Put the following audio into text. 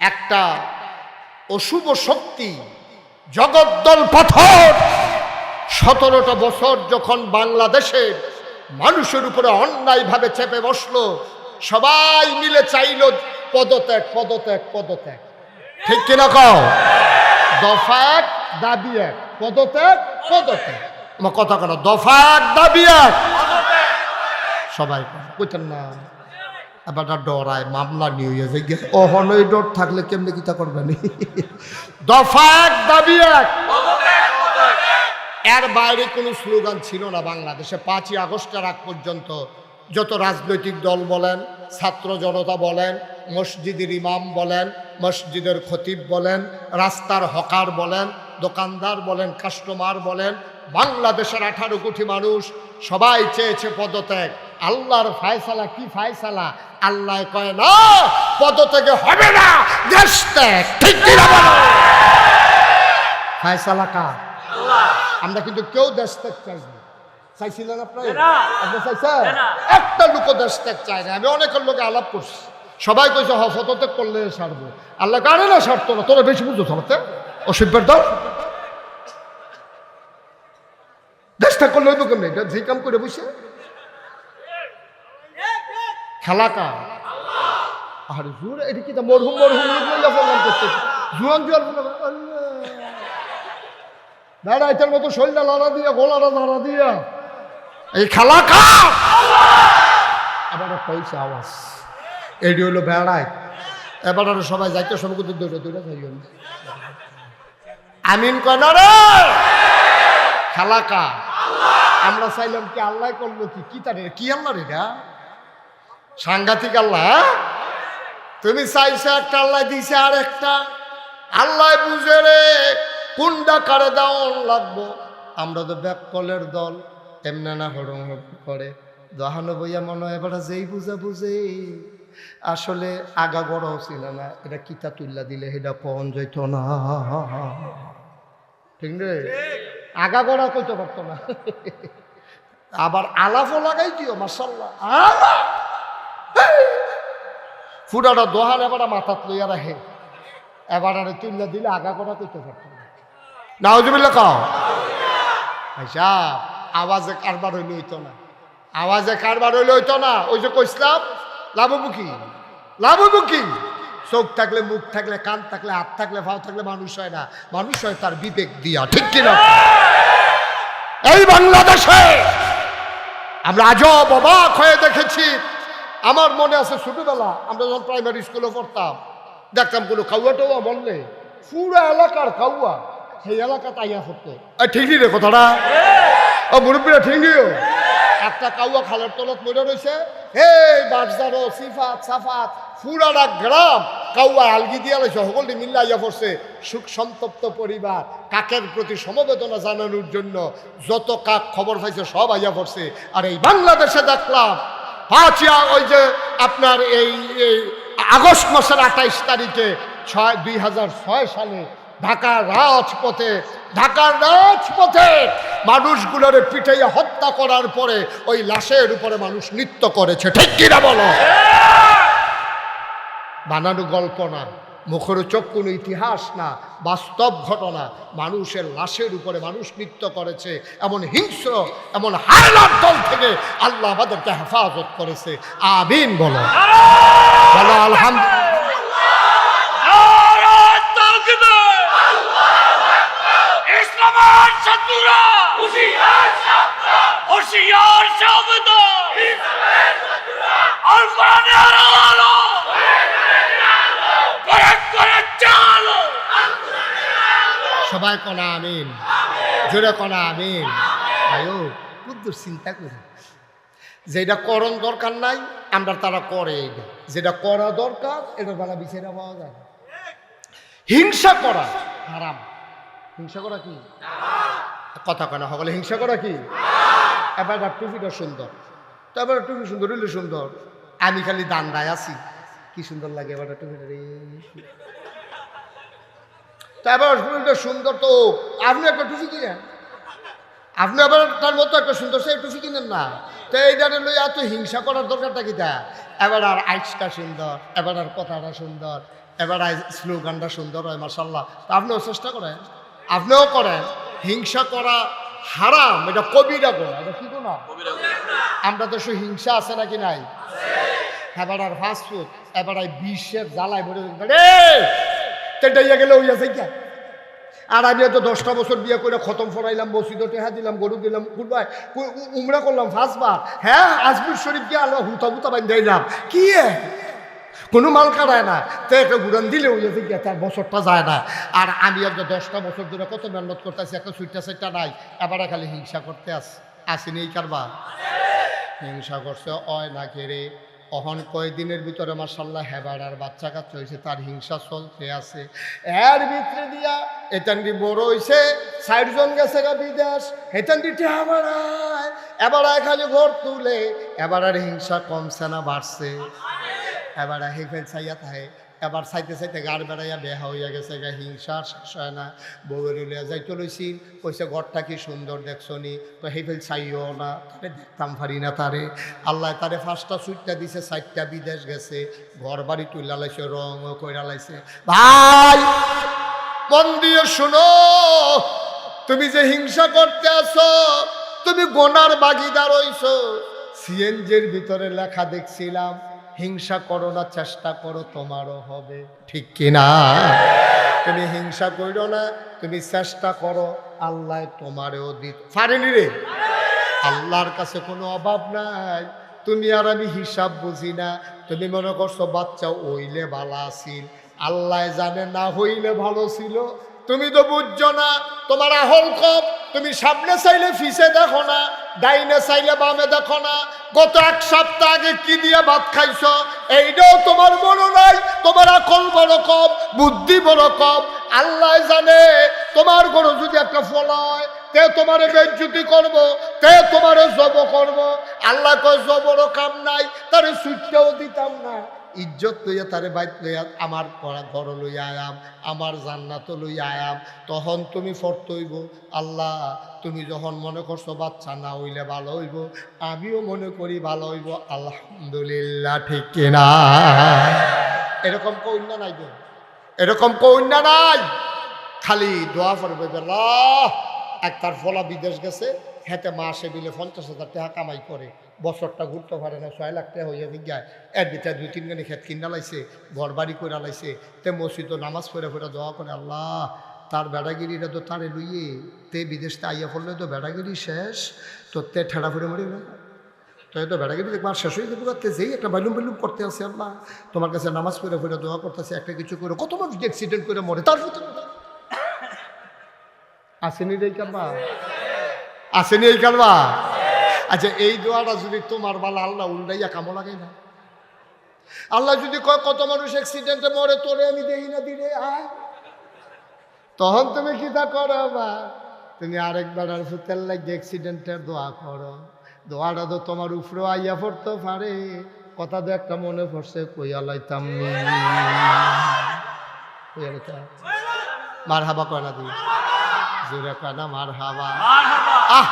একটা অশুভ শক্তি, জগদ্দল পাথর। সতেরোটা বছর যখন বাংলাদেশের মানুষের উপরে অন্যায়ভাবে চেপে বসল, সবাই মিলে চাইল পদত্যাগ পদত্যাগ পদত্যাগ। ঠিক কিনা কও? দফা এক, দাবি এক, পদত্যাগ পদত্যাগ। আমার কথা কেন? দফা এক, দাবি এক। সবাই কইতেন না। এবার ডরায় মামলা নিয়ে হয়ে যায়। অহনই ডর থাকলে কেমনি কিতা করবেন দফা এক দাবি এক। এর বাইরে কোনো স্লোগান ছিল না বাংলাদেশে। পাঁচই আগস্টের আগ পর্যন্ত যত রাজনৈতিক দল বলেন ছাত্র জনতা বলেন মসজিদের ইমাম বলেন মসজিদের খতিব বলেন রাস্তার হকার বলেন দোকানদার বলেন কাস্টমার বলেন বাংলাদেশের আঠারো কোটি মানুষ সবাই চেয়েছে পদত্যাগ। আল্লাহর ফায়সালা কি ফায়সালা? আল্লাহ কয় না পদত্যাগে হবে না দেশ ত্যাগ। ঠিক ফায়সালা কার? আমরা কিন্তু কেউ দেশ ত্যাগ চাই না। চাইছিলেন আপনার? আপনি চাইছেন? একটা লোক দেশ ত্যাগ চাই না। আমি অনেকের লোকে আলাপ করছি। সবাই কইছে হ ফটোত্যাগ করলে সারবো। আল্লাহ কারে না সারতো না? তোরা বেশি বুঝতো তোমাতে অসভ্যের দল? ত্যাগ করলে হইব কেমনি? এটা যে কাম করে বসে। খেলা আর জোর এটা কি মরহুম মরহুম লোক জুয়ান দাদা এটার মতো শরীরটা লড়া দিয়া, গোলাটা লড়া দিয়া। এই খেলা কা এবার আওয়াজ। এটি হলো বেড়ায়। এবার সবাই যাইতে কিন্তু দৌড়ে দৌড়ে যাইও না। আমিন কয় খেলা কা আমরা চাইলাম কি আল্লাহ করল কি? কি তার কি আল্লাহ রে এটা? সাংঘাতিক আল্লাহ হ্যাঁ? তুমি চাইছো একটা আল্লাহ দিছে আর একটা আল্লাহ বুঝে রে, কোনটা কারে দাও লাগবো? আমরা তো ব্যাককলের দল এমনি না হরম করে। দহানো বইয়া মনে হয় এবার যেই বুঝা বুঝে। আসলে আগা বড় ছিল না, এটা কিতা তুল্লা দিলে সেটা পন যাইত না। ঠিক রে? আগা গড়া কইতে পারতো না। আবার আলাপও লাগাই দিও মার্শাল্লাহ ফুটাটা দোহান এবার মাথাত লইয়া রাখে। এবার আর তুল্লা দিলে আগা গড়া কইতে পারতো না। নাওজবিল্লা কাও। আচ্ছা আওয়াজে কারবার হইলে হইতো না। আওয়াজে কারবার হইলে হইতো না। ওই যে কইসলাম লাভবু কি লাভবু কি চোখ থাকলে মুখ থাকলে কান থাকলে হাত থাকলে ভাও থাকলে মানুষ হয় না। মানুষ হয় তার বিবেক দিয়া, ঠিক কিনা এই বাংলাদেশে আমরা আজব অবাক হয়ে দেখেছি। আমার মনে আছে ছোটবেলা আমরা যখন প্রাইমারি স্কুলে পড়তাম, দেখতাম কোনো কাউয়া টাউয়া বললে, পুরো এলাকার কাউয়া, সেই এলাকা তাইয়া পড়তো। ঠিকই রে কথাটা? ও মুরব্বীরা ঠিকইও একটা কাউয়া খালের তলত মরে রয়েছে এই বাজারো সিফাত, সাফাত পুরাটা গ্রাম কাউয়া আলগি দিয়া রয়েছে সকলটি মিল্লা আইয়া পড়ছে। সুখ সন্তপ্ত পরিবার, কাকের প্রতি সমবেদনা জানানোর জন্য যত কাক খবর পাইছে, সব আইয়া পড়ছে। আর এই বাংলাদেশে দেখলাম, পাঁচই আ- ওই যে আপনার এই আগস্ট মাসের আঠাইশ তারিখে ছয় দুই সালে ঢাকার রাজপথে ঢাকার রাজপথে মানুষগুলোর পিঠাইয়া হত্যা করার পরে ওই লাশের উপরে মানুষ নৃত্য করেছে। ঠিক কিনা বলো? বানানো গল্প না মুখরোচক কোনো ইতিহাস না বাস্তব ঘটনা মানুষের লাশের উপরে মানুষ নৃত্য করেছে এমন হিংস্র এমন হায়নার দল থেকে আল্লাহ আমাদেরকে হেফাজত করেছে। আমিন বলো। বলো আলহামদুলিল্লাহ ইসলামের শত্রুরা হুশিয়ার শব্দ আর কোরআনের আলো করে করে চালো সবাই কনা, আমিন। জোরে কনা, আমিন। আয়ো বুদ্ধুর চিন্তা করি। যেটা করণ দরকার নাই, আমরা তারা করে যেটা করা দরকার এটা বেলা বিচারা পাওয়া যায়। হিংসা করা হারাম। হিংসা করা কি? কথা কেনা সকলে হিংসা করা কি? এবার টুপিটা সুন্দর। তো এবার টুপি সুন্দর, হইলে সুন্দর। আমি খালি দান্দায় আছি। কি সুন্দর লাগে এবার টুপিটা, রে। তারপর সুন্দর তো। আপনি একটা টুপি কিনেন। আপনি আবার তার মতো একটা সুন্দর সেই টুপি কিনেন না। তো এইটারে লই এত হিংসা করার দরকারটা কি তা? এবার আর আইসটা সুন্দর এবার আর কথাটা সুন্দর এবার আই স্লোগানটা সুন্দর হয় মার্শাল্লাহ তা আপনিও চেষ্টা করেন আপনিও করেন। হিংসা করা হারাম এটা কবিরা গোনা এটা কি গোনা আমরা তো সে হিংসা আছে নাকি নাই? এবার আর ফাস্টফুড এবার আর বিশ্বের জ্বালায় ভরে রে তেটাইয়া গেলে ওই আছে কি? আর আমি তো দশটা বছর বিয়ে করে খতম ফরাইলাম, মসজিদে টেহা দিলাম, গরু দিলাম, কুরবাই, কু- উমরা করলাম ফার্স্টবার হ্যাঁ আজমির শরীফ গিয়ে আল্লাহ হুতা হুতা বান দিলাম কি কোনো মাল কাটায় না। তো একটা ঘুরান দিলে ওই যে তার বছরটা যায় না। আর আমি একজন দশটা বছর ধরে কত মেহনত করতেছি, একটা সুইটটা সাইটটা নাই। এবার খালি হিংসা করতে আস আসেনি এই কারবার। হিংসা করছে, অয় না কেড়ে অহন কয়দিনের ভিতরে মার্শাল্লাহ হেবার আর বাচ্চা কাচ্চা হয়েছে তার হিংসা চলতে আছে। এর ভিতরে দিয়া এটানটি বড় হয়েছে ষাটজন গেছে গা বিদেশ, হেতান্ডি টেহা বাড়ায়, এবার খালি ঘর তুলে, এবার আর হিংসা কমছে না, বাড়ছে। এবার হেফেল চাইয়া থাকে এবার চাইতে চাইতে গাড় বেড়াইয়া বেহা হইয়া গেছে, গা হিংসা শেষ হয় না বউয়ের উলিয়া যাইতে লইছিল কইছে, ঘরটা কি সুন্দর দেখছ নি? তো হেফেল চাইও না। তারে দেখতাম পারি না তারে। আল্লাহ তারে ফার্স্টটা সুইটটা দিছে, চারটা বিদেশ গেছে। ঘর বাড়ি তুইলা লাইছে রং কইরা লাইছে। ভাই, মন দিয়ে শুনো, তুমি যে হিংসা করতে আসো তুমি গোনার বাগিদার হইছো সিএনজির ভিতরে লেখা দেখছিলাম হিংসা করো না, চেষ্টা করো, তোমারও হবে। ঠিক কিনা? তুমি হিংসা করো না, তুমি চেষ্টা করো, আল্লাহ তোমারও দিত। পারেনি রে? আল্লাহর কাছে কোনো অভাব নাই। তুমি আর আমি হিসাব বুঝি না। তুমি মনে করছ, বাচ্চা ওইলে ভালো আছিল আল্লাহ জানে না হইলে ভালো ছিল। তুমি তো বুঝছ না, তোমার আহল কম তুমি সামনে চাইলে ফিসে দেখো না। ডাইনে চাইলে বামে দেখো না। গত এক সপ্তাহ আগে কি দিয়ে ভাত খাইছ? এইটাও তোমার মনে নাই? তোমার আকল বড় কম, বুদ্ধি বড় কম। আল্লাহ জানে, তোমার কোনো যদি একটা ফল হয়, তে তোমারে বেজ্জুতি করব, তে তোমারে জব করব। আল্লাহ কয়, জবরও কাম নাই, তারে সুইটটাও দিতাম না। ইজ্জত লইয়া তারে বাইত লইয়া আমার ঘর লইয়া আয়াম, আমার জান্নাত লইয়া আয়াম। তখন তুমি ফর্ত হইব। আল্লাহ, তুমি যখন মনে করছ বাচ্চা না হইলে ভালো হইব, আমিও মনে করি ভালো হইব। আলহামদুলিল্লাহ, ঠিক কিনা? এরকম কন্যা নাই গো। এরকম কন্যা নাই। খালি দোয়া করবে আল্লাহ এক তার ফলা বিদেশ গেছে হেতে মাসে বিলে পঞ্চাশ হাজার টাকা কামাই করে। বছরটা ঘুরতে পারে না, ছয় লাখ টাকা হইয়া দিগায় এর ভিতরে দুই তিন গানি খেত কিনা লাইছে ঘর বাড়ি করে লাইছে, তে মসজিদ নামাজ পড়ে পড়ে দোয়া করে, আল্লাহ, তার বেড়াগিরিটা তো তারে লইয়ে, তে বিদেশতে আইয়া পড়লে তো বেড়াগিরি শেষ, তো তে ঠেড়া ফুড়ে মরি না তো এই তো বেড়াগিরি দেখবার শেষ হয়ে যাবে করতে যেই একটা বাইলুম বাইলুম করতে আছে আল্লাহ, তোমার কাছে নামাজ পড়ে পড়ে দোয়া করতেছে, একটা কিছু করে, কত মানুষ অ্যাক্সিডেন্ট করে মরে, তার ভিতরে আসেনি রে কারবা আসেনি এই কারবা আচ্ছা এই দোয়াটা যদি তোমার বালা আল্লাহ উল্টাইয়া কামো লাগে না। আল্লাহ যদি কয় কত মানুষ অ্যাক্সিডেন্টে মরে তোরে আমি দেখি না দিলে আয়। তখন তুমি কি তা করো বা? তুমি আরেকবার আর ফুতের লাগে অ্যাক্সিডেন্টের দোয়া করো। দোয়াটা তো তোমার উপরেও আইয়া পড়তে পারে। কথা তো একটা মনে পড়ছে কইয়া লাইতাম কইয়া লাইতাম মার হাবা কয় না তুমি? জোরে কয় না মার হাবা আহ!